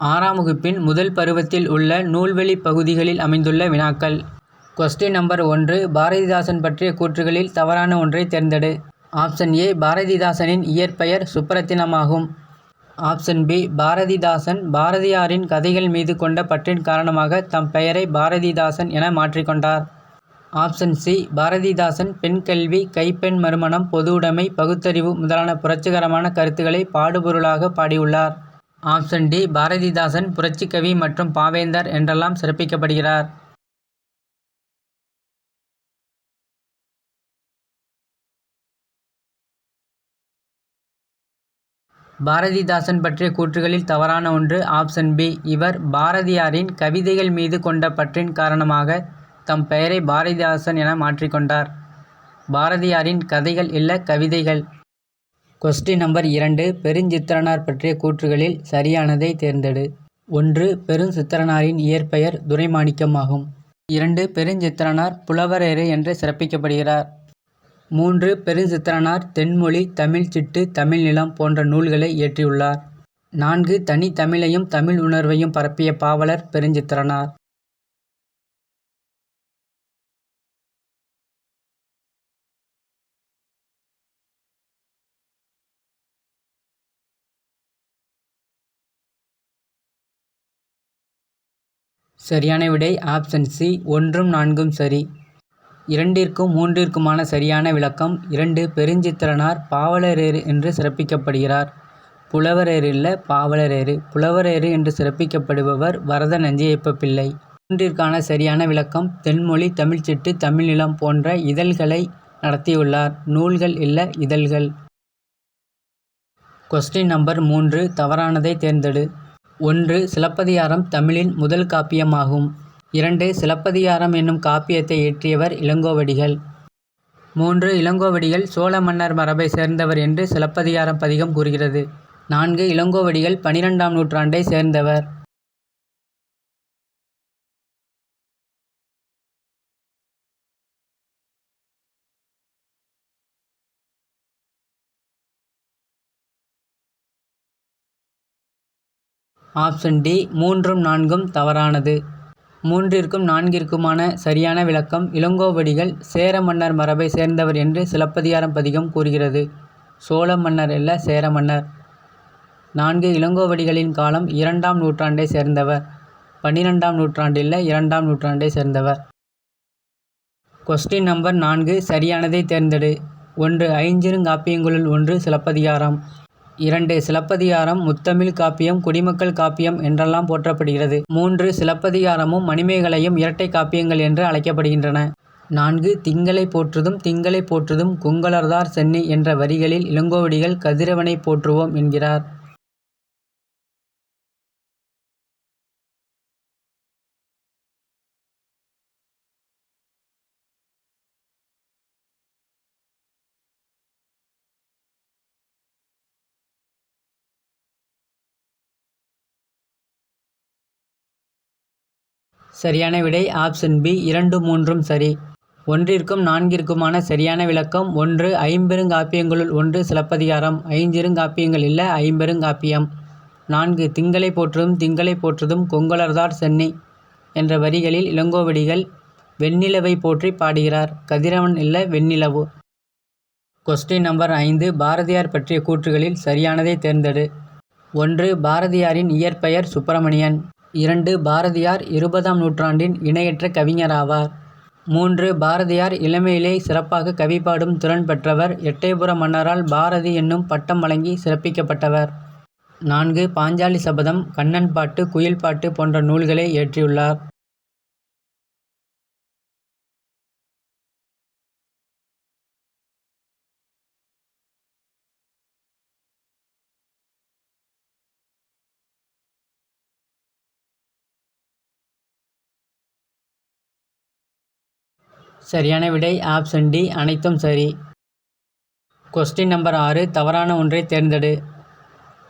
ஆறாம் வகுப்பின் முதல் பருவத்தில் உள்ள நூல்வெளிப் பகுதிகளில் அமைந்துள்ள வினாக்கள். கொஸ்டின் நம்பர் ஒன்று பாரதிதாசன் பற்றிய கூற்றுகளில் தவறான ஒன்றை தேர்ந்தெடு. ஆப்ஷன் ஏ பாரதிதாசனின் இயற்பெயர் சுப்ரத்தினமாகும் ஆப்ஷன் பி பாரதிதாசன் பாரதியாரின் கதைகள் மீது கொண்ட பற்றின் காரணமாக தம் பெயரை பாரதிதாசன் என மாற்றிக்கொண்டார். ஆப்ஷன் சி பாரதிதாசன் பெண் கல்வி கைப்பெண் மறுமணம் பொதுவுடைமை பகுத்தறிவு முதலான புரட்சிகரமான கருத்துக்களை பாடுபொருளாக பாடியுள்ளார். Option D. பாரதிதாசன் புரட்சிக்கவி மற்றும் பாவேந்தர் என்றெல்லாம் சிறப்பிக்கப்படுகிறார். பாரதிதாசன் பற்றிய கூற்றுகளில் தவறான ஒன்று ஆப்ஷன் பி. இவர் பாரதியாரின் கவிதைகள் மீது கொண்ட பற்றின் காரணமாக தம் பெயரை பாரதிதாசன் என மாற்றிக்கொண்டார். பாரதியாரின் கதைகள் இல்ல கவிதைகள். கொஸ்டின் நம்பர் இரண்டு. பெருஞ்சித்திரனார் பற்றிய கூற்றுகளில் சரியானதை தேர்ந்தெடு. ஒன்று பெருஞ்சித்திரனாரின் இயற்பெயர் துரைமாணிக்கம் ஆகும் இரண்டு பெருஞ்சித்திரனார் புலவரேறு என்று சிறப்பிக்கப்படுகிறார். மூன்று பெருஞ்சித்திரனார் தென்மொழி தமிழ் சிட்டு தமிழ் நிலம் போன்ற நூல்களை இயற்றியுள்ளார். நான்கு தனித்தமிழையும் தமிழ் உணர்வையும் பரப்பிய பாவலர் பெருஞ்சித்திரனார். சரியான விடை ஆப்ஷன் சி ஒன்றும் நான்கும் சரி. இரண்டிற்கும் மூன்றிற்குமான சரியான விளக்கம் இரண்டு பெருஞ்சித்திரனார் பாவலரேறு என்று சிறப்பிக்கப்படுகிறார். புலவரேறு இல்லை பாவலரேறு. புலவரேறு என்று சிறப்பிக்கப்படுபவர் வரத நஞ்சியப்ப பிள்ளை. மூன்றிற்கான சரியான விளக்கம் தென்மொழி தமிழ்ச்சிட்டு தமிழ்நிலம் போன்ற இதழ்களை நடத்தியுள்ளார். நூல்கள் இல்ல இதழ்கள். கொஸ்டின் நம்பர் மூன்று தவறானதை தேர்ந்தெடு. ஒன்று சிலப்பதிகாரம் தமிழின் முதல் காப்பியமாகும். இரண்டு சிலப்பதிகாரம் என்னும் காப்பியத்தை இயற்றியவர் இளங்கோவடிகள். மூன்று இளங்கோவடிகள் சோழ மன்னர் மரபை சேர்ந்தவர் என்று சிலப்பதிகாரம் பதிகம் கூறுகிறது. நான்கு இளங்கோவடிகள் பனிரெண்டாம் நூற்றாண்டை சேர்ந்தவர். ஆப்ஷன் டி மூன்றும் நான்கும் தவறானது. மூன்றிற்கும் நான்கிற்குமான சரியான விளக்கம் இளங்கோவடிகள் சேர மன்னர் மரபை சேர்ந்தவர் என்று சிலப்பதிகாரம் பதிகம் கூறுகிறது. சோழ மன்னர் அல்ல சேர மன்னர். நான்கு இளங்கோவடிகளின் காலம் இரண்டாம் நூற்றாண்டை சேர்ந்தவர். பன்னிரெண்டாம் நூற்றாண்டில் இரண்டாம் நூற்றாண்டை சேர்ந்தவர். கொஸ்டின் நம்பர் நான்கு சரியானதை தேர்ந்தெடு. ஒன்று ஐஞ்சிருங்காப்பியங்களுள் ஒன்று சிலப்பதிகாரம். இரண்டு சிலப்பதிகாரம் முத்தமிழ் காப்பியம் குடிமக்கள் காப்பியம் என்றெல்லாம் போற்றப்படுகிறது. மூன்று சிலப்பதிகாரமும் மணிமேகலையும் இரட்டை காப்பியங்கள் என்று அழைக்கப்படுகின்றன. நான்கு திங்களை போற்றுதும் திங்களை போற்றுதும் குங்களர்தார் சென்னி என்ற வரிகளில் இளங்கோவடிகள் கதிரவனை போற்றுவோம் என்கிறார். சரியான விடை ஆப்ஷன் பி இரண்டு மூன்றும் சரி. ஒன்றிற்கும் நான்கிற்குமான சரியான விளக்கம் ஒன்று ஐம்பெருங்காப்பியங்களுள் ஒன்று சிலப்பதிகாரம் ஐஞ்சிறுகாப்பியங்கள் இல்ல ஐம்பெருங்காப்பியம். நான்கு திங்களை போற்றதும் திங்களை போற்றுதும் கொங்கலர்தார் சென்னை என்ற வரிகளில் இளங்கோவடிகள் வெண்ணிலவை போற்றி பாடுகிறார். கதிரவன் இல்ல வெண்ணிலவு. கொஸ்டின் நம்பர் ஐந்து பாரதியார் பற்றிய கூற்றுகளில் சரியானதை தேர்ந்தெடு. ஒன்று பாரதியாரின் இயற்பெயர் சுப்பிரமணியன். இரண்டு பாரதியார் இருபதாம் நூற்றாண்டின் இணையற்ற கவிஞராவார். மூன்று பாரதியார் இளமையிலே சிறப்பாக கவி பாடும் திறன் பெற்றவர். எட்டயபுர மன்னரால் பாரதி என்னும் பட்டம் வழங்கி சிறப்பிக்கப்பட்டவர். நான்கு பாஞ்சாலி சபதம் கண்ணன் பாட்டு குயில் பாட்டு போன்ற நூல்களை இயற்றியுள்ளார். சரியான விடை ஆப்ஷன் டி அனைத்தும் சரி. கொஸ்டின் நம்பர் ஆறு தவறான ஒன்றை தேர்ந்தெடு.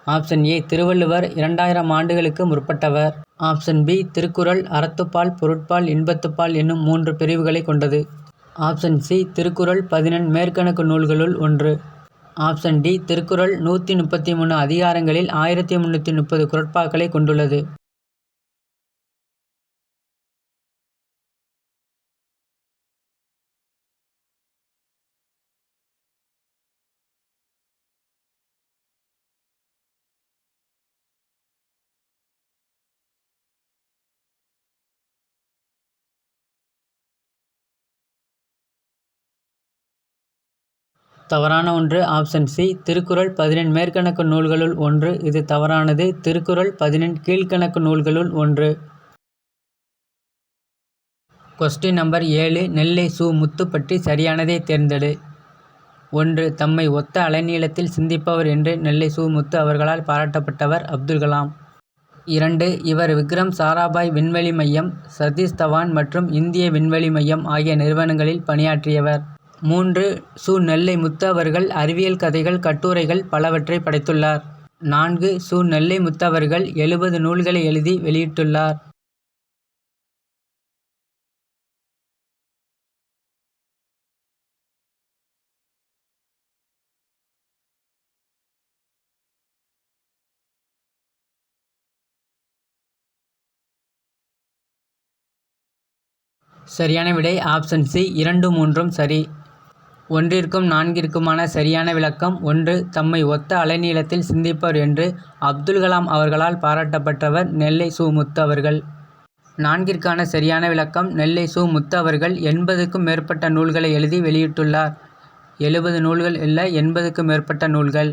ஆப்ஷன் ஏ திருவள்ளுவர் இரண்டாயிரம் ஆண்டுகளுக்கு முற்பட்டவர். ஆப்ஷன் பி திருக்குறள் அறத்துப்பால் பொருட்பால் இன்பத்துப்பால் என்னும் மூன்று பிரிவுகளை கொண்டது. ஆப்ஷன் சி திருக்குறள் பதினெண் மேற்கணக்கு நூல்களுள் ஒன்று. ஆப்ஷன் டி திருக்குறள் நூற்றி முப்பத்தி மூணு அதிகாரங்களில் ஆயிரத்தி முந்நூற்றி முப்பது குரட்பாக்களை கொண்டுள்ளது. தவறான ஒன்று. ஆப்ஷன் சி திருக்குறள் பதினெண் மேற்கணக்கு நூல்களுள் ஒன்று. இது தவறானது. திருக்குறள் பதினெண் கீழ்க்கணக்கு நூல்களுள் ஒன்று. கொஸ்டின் நம்பர் ஏழு நெல்லை சு முத்து பற்றி சரியானதை தேர்ந்தெடு. ஒன்று தம்மை ஒத்த அலைநீளத்தில் சிந்திப்பவர் என்று நெல்லை சு முத்து அவர்களால் பாராட்டப்பட்டவர் அப்துல் கலாம். இரண்டு இவர் விக்ரம் சாராபாய் விண்வெளி மையம் சதீஷ் தவான் மற்றும் இந்திய விண்வெளி மையம் ஆகிய நிறுவனங்களில் பணியாற்றியவர். மூன்று சு. நெல்லை முத்து அவர்கள் அறிவியல் கதைகள் கட்டுரைகள் பலவற்றை படைத்துள்ளார். நான்கு சு. நெல்லை முத்து அவர்கள் எழுபது நூல்களை எழுதி வெளியிட்டுள்ளார். சரியான விடை ஆப்ஷன் சி இரண்டு மூன்றும் சரி. ஒன்றிற்கும் நான்கிற்குமான சரியான விளக்கம். ஒன்று தம்மை ஒத்த அலைநீளத்தில் சிந்திப்பவர் என்று அப்துல் கலாம் அவர்களால் பாராட்டப்பட்டவர் நெல்லை சு. முத்து அவர்கள். நான்கிற்கான சரியான விளக்கம். நெல்லை சு. முத்து அவர்கள் எண்பதுக்கும் மேற்பட்ட நூல்களை எழுதி வெளியிட்டுள்ளார். எழுபது நூல்கள் இல்லை எண்பதுக்கும் மேற்பட்ட நூல்கள்.